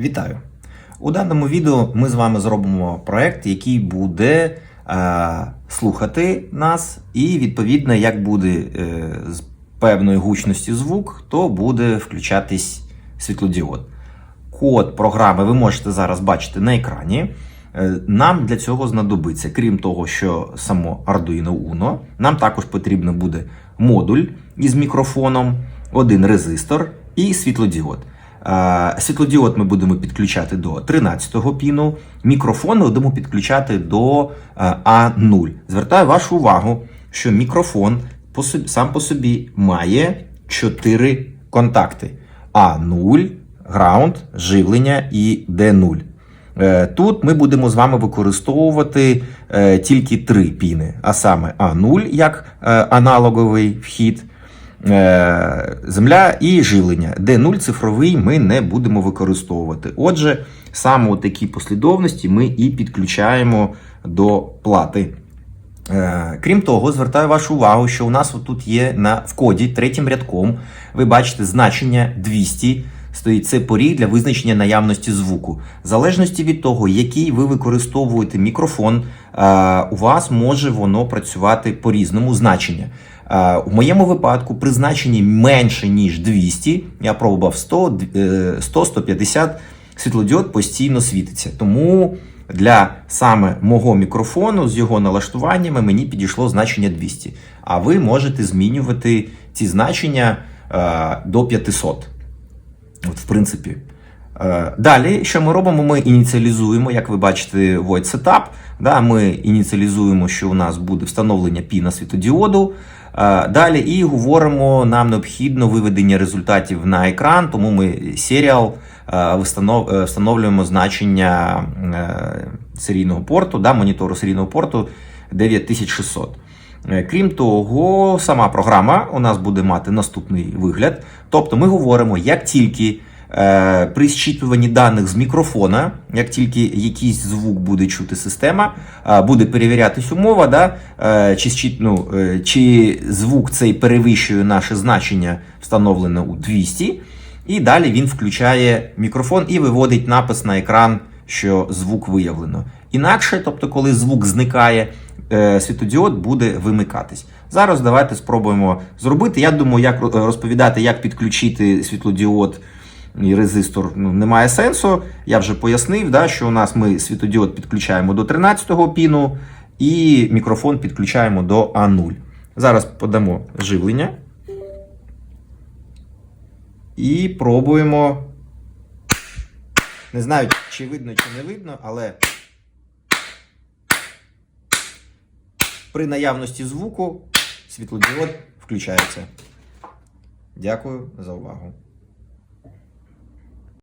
Вітаю! У даному відео ми з вами зробимо проект, який буде е, слухати нас, і відповідно, як буде е, з певної гучності звук, то буде включатись світлодіод. Код програми ви можете зараз бачити на екрані. Е, Нам для цього знадобиться, крім того, що само Arduino Uno, нам також потрібно буде модуль із мікрофоном, один резистор і світлодіод. Світлодіод ми будемо підключати до 13-го піну, мікрофон ми будемо підключати до е, А0. Звертаю вашу увагу, що мікрофон сам по собі має 4 контакти: А0, граунд, живлення і Д0. Е, Тут ми будемо з вами використовувати е, тільки три піни, а саме А0 як аналоговий вхід, земля і жилення, Д0 цифровий ми не будемо використовувати. Отже, саме у такій послідовності ми і підключаємо до плати. Е, Крім того, звертаю вашу увагу, що у нас тут є на в коді третім рядком. Ви бачите значення 200. Стоїть це поріг для визначення наявності звуку. В залежності від того, який ви використовуєте мікрофон, е, у вас може воно працювати по різному значення. Е, У моєму випадку при значенні менше ніж 200, я пробував 100, е, 100-150, світлодіод постійно світиться. Тому для саме мого мікрофону з його налаштуваннями мені підійшло значення 200. А ви можете змінювати ці значення е, до 500. От, в принципі. Е, Далі, що ми робимо? Ми ініціалізуємо, як ви бачите, Void Setup. Да, ми ініціалізуємо, що у нас буде встановлення піна світодіоду. Е, Далі і говоримо, нам необхідно виведення результатів на екран, тому ми серіал е, встановлюємо значення серійного порту, да, монітору серійного порту 9600. Е, Крім того, сама програма у нас буде мати наступний вигляд. Тобто ми говоримо, як тільки е, при зчитуванні даних з мікрофона, як тільки якийсь звук буде чути система, е, буде перевірятись умова, да, чи, зчит- ну, чи звук цей перевищує наше значення, встановлене у 200, і далі він включає мікрофон і виводить напис на екран, що звук виявлено. Інакше, тобто, коли звук зникає, е, світодіод буде вимикатись. Зараз давайте спробуємо зробити. Я думаю, як розповідати, як підключити світлодіод і резистор ну, немає сенсу. Я вже пояснив, да, що у нас ми світодіод підключаємо до 13-го піну і мікрофон підключаємо до А0. Зараз подамо живлення. І пробуємо. Не знаю, чи видно, чи не видно, але при наявності звуку світлодіод включається. Дякую за увагу.